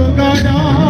அவதாரம்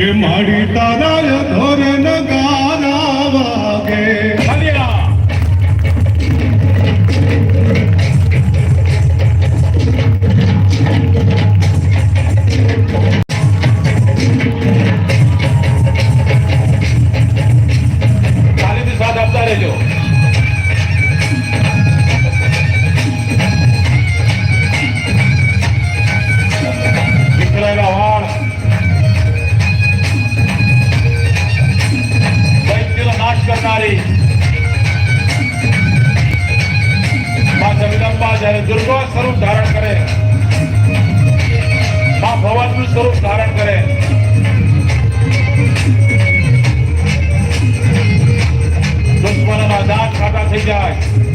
કે મારી તારા ધોરણ ગારા વાગે. Take guys.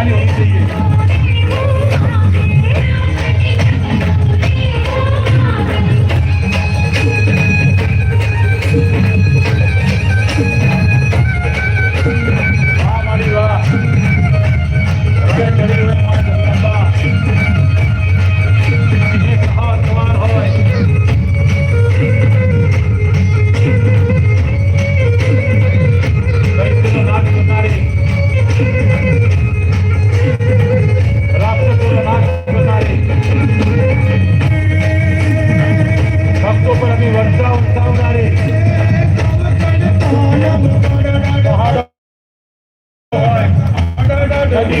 Olha o Rodrigo.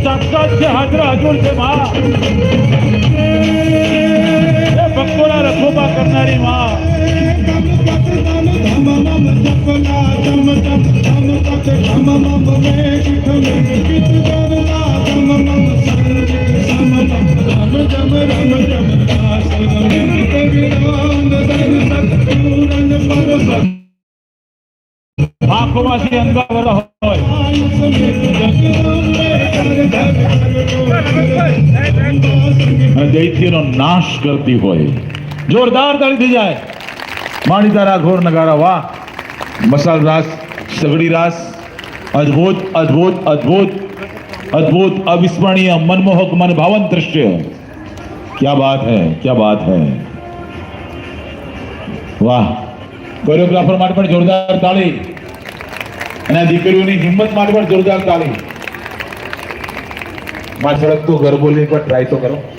સાક્ષાત છે હાજર હજુર છે માં એ ભક્તોના રખોપા કરનારી માં આંખોમાંથી અંગાવર એનો નાશ કરતી હોય. જોરદાર તાળી થઈ જાય. માણીતા રાગ ઘોર નગારા વાહ. મસાલ રાસ, સગડી રાસ. અદ્ભુત અદ્ભુત અદ્ભુત. અદ્ભુત, અવિસ્મરણીય, મનમોહક મન ભાવન દ્રશ્ય. ક્યા બાત હૈ, ક્યા બાત હૈ. વાહ. કોરિયોગ્રાફર માટે પણ જોરદાર તાળી. અને દીકરીઓની હિંમત માટે પણ જોરદાર તાળી. માં તો ગરબો લઈ પણ ટ્રાય તો કરો.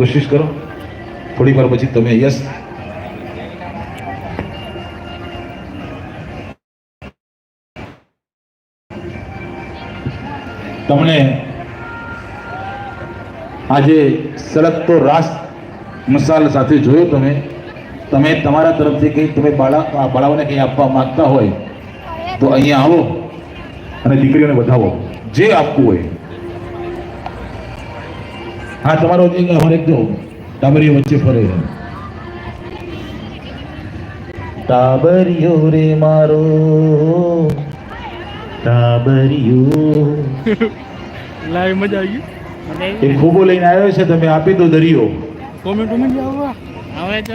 કોશિશ કરો. થોડી વાર પછી તમે યસ. તમને આજે સળગતો રાસ મસાલ સાથે જોયો તમે. તમે તમારા તરફથી કંઈ તમે બાળા બાળાઓને કંઈ આપવા માગતા હોય, તો અહીંયા આવો અને દીકરીઓને વધાવો. જે આપવું હોય. હા તમારો જે અમારે એક જો ટાબરીઓ વચ્ચે ફરે છે. ટાબરિયો રે મારો. ટાબરિયો લાઈવ મજા આવી ગઈ. એ ખૂબો લઈને આવ્યો છે તમે આપી દો દરિયો. કોમેન્ટ કોમેન્ટ આવે તો